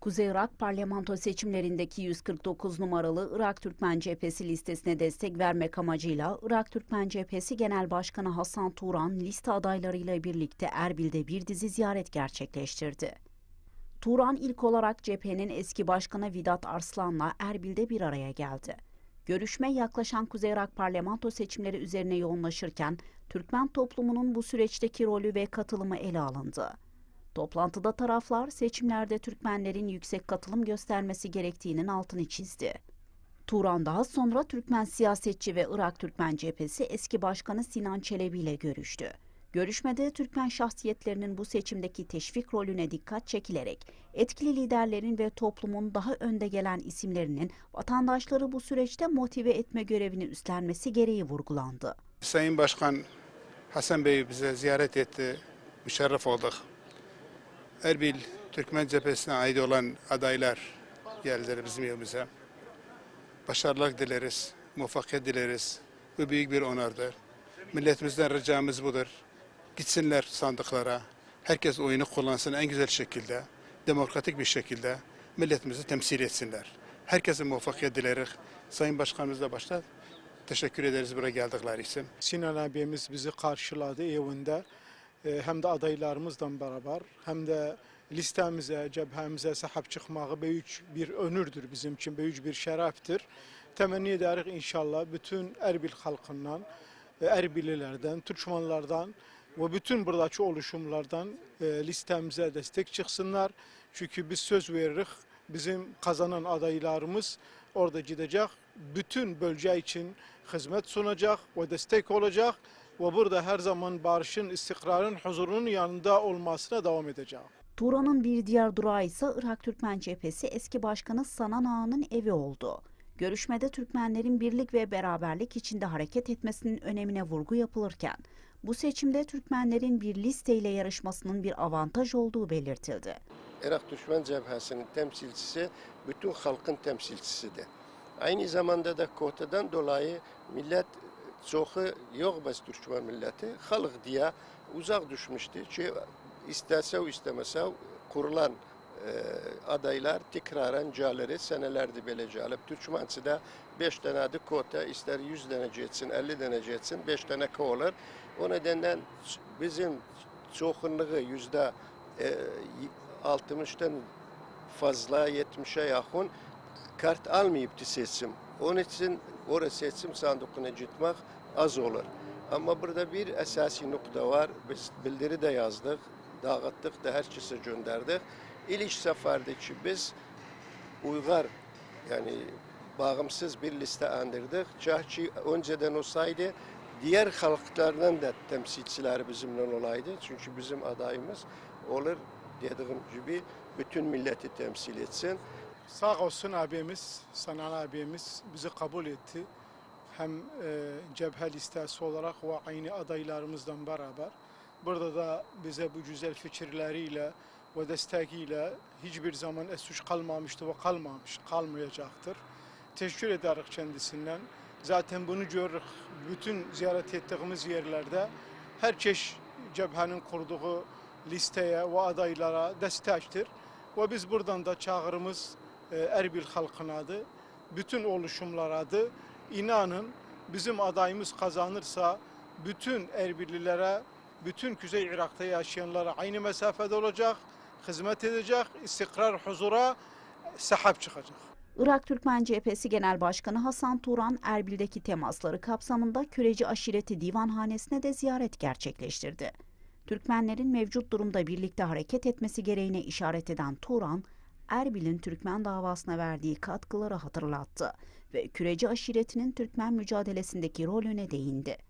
Kuzey Irak parlamento seçimlerindeki 149 numaralı Irak Türkmen Cephesi listesine destek vermek amacıyla Irak Türkmen Cephesi Genel Başkanı Hasan Turan liste adaylarıyla birlikte Erbil'de bir dizi ziyaret gerçekleştirdi. Turan ilk olarak cephenin eski başkanı Vidat Arslan'la Erbil'de bir araya geldi. Görüşme yaklaşan Kuzey Irak parlamento seçimleri üzerine yoğunlaşırken Türkmen toplumunun bu süreçteki rolü ve katılımı ele alındı. Toplantıda taraflar seçimlerde Türkmenlerin yüksek katılım göstermesi gerektiğinin altını çizdi. Turan daha sonra Türkmen siyasetçi ve Irak Türkmen Cephesi eski başkanı Sinan Çelebi ile görüştü. Görüşmede Türkmen şahsiyetlerinin bu seçimdeki teşvik rolüne dikkat çekilerek etkili liderlerin ve toplumun daha önde gelen isimlerinin vatandaşları bu süreçte motive etme görevini üstlenmesi gereği vurgulandı. Sayın Başkan Hasan Bey bize ziyaret etti. Müşerref olduk. Erbil Türkmen cephesine ait olan adaylar geldiler bizim yerimize. Başarılar dileriz, muvaffakiyet dileriz. Bu büyük bir onurdur. Milletimizden ricamız budur. Gitsinler sandıklara. Herkes oyunu kullansın en güzel şekilde, demokratik bir şekilde milletimizi temsil etsinler. Herkese muvaffakiyet dileriz. Sayın Başkanımızla başta teşekkür ederiz buraya geldikleri için. Sinan abimiz bizi karşıladı evinde. Ee, Hem de adaylarımızla beraber hem de listemize, cephemize sahip çıkmağı büyük bir önürdür bizim için, büyük bir şereftir. Temenni ederiz inşallah bütün Erbil halkından, e, Erbililerden, Türkmenlerden ve bütün buradaki oluşumlardan e, listemize destek çıksınlar. Çünkü biz söz veririz, bizim kazanan adaylarımız orada gidecek, bütün bölge için hizmet sunacak ve destek olacak ve burada her zaman barışın, istikrarın, huzurun yanında olmasına devam edecek. Turan'ın bir diğer durağı ise Irak Türkmen Cephesi eski başkanı Sanan Ağa'nın evi oldu. Görüşmede Türkmenlerin birlik ve beraberlik içinde hareket etmesinin önemine vurgu yapılırken, bu seçimde Türkmenlerin bir listeyle yarışmasının bir avantaj olduğu belirtildi. Irak Düşman Cebhesi'nin temsilcisi bütün halkın temsilcisidir. Aynı zamanda da kotadan dolayı millet çoğu yok bes Türkmen milleti halk diye uzak düşmüştü. Çünkü istese istemese kurulan e, adaylar tekraren caleri senelerdi böyle calip. Türkmensi de 5 tane de kota ister 100 tane geçsin 50 tane geçsin 5 tane olur. O nedenle bizim çoğunluğu yüzde e, 60'tan fazla 70'e yakın kart almayıp seçim. Onun için oraya seçim sandığına gitmek az olur. Ama burada bir esasi nokta var. Biz bildiri de yazdık, dağıttık da herkese gönderdik. İlk seferdeki biz uygar yani bağımsız bir liste andırdık. Cahçı önceden olsaydı diğer halklardan da temsilciler bizimle olaydı. Çünkü bizim adayımız olur dediğim gibi bütün milleti temsil etsin. Sağ olsun abimiz, Sanan abimiz bizi kabul etti. Hem e, cephe listesi olarak ve aynı adaylarımızdan beraber. Burada da bize bu güzel fikirleriyle ve desteğiyle hiçbir zaman esuş kalmamıştı ve kalmamış, kalmayacaktır. Teşekkür ederiz kendisinden. Zaten bunu görürüz. Bütün ziyaret ettiğimiz yerlerde herkes cephenin kurduğu listeye ve adaylara destektir. Ve biz buradan da çağrımız Erbil halkına adı, bütün oluşumlar adı. İnanın bizim adayımız kazanırsa bütün Erbililere, bütün Kuzey Irak'ta yaşayanlara aynı mesafede olacak, hizmet edecek, istikrar, huzura sahip çıkacak. Irak Türkmen Cephesi Genel Başkanı Hasan Turan, Erbil'deki temasları kapsamında Küreci Aşireti Divanhanesi'ne de ziyaret gerçekleştirdi. Türkmenlerin mevcut durumda birlikte hareket etmesi gereğine işaret eden Turan, Erbil'in Türkmen davasına verdiği katkıları hatırlattı ve Küreci aşiretinin Türkmen mücadelesindeki rolüne değindi.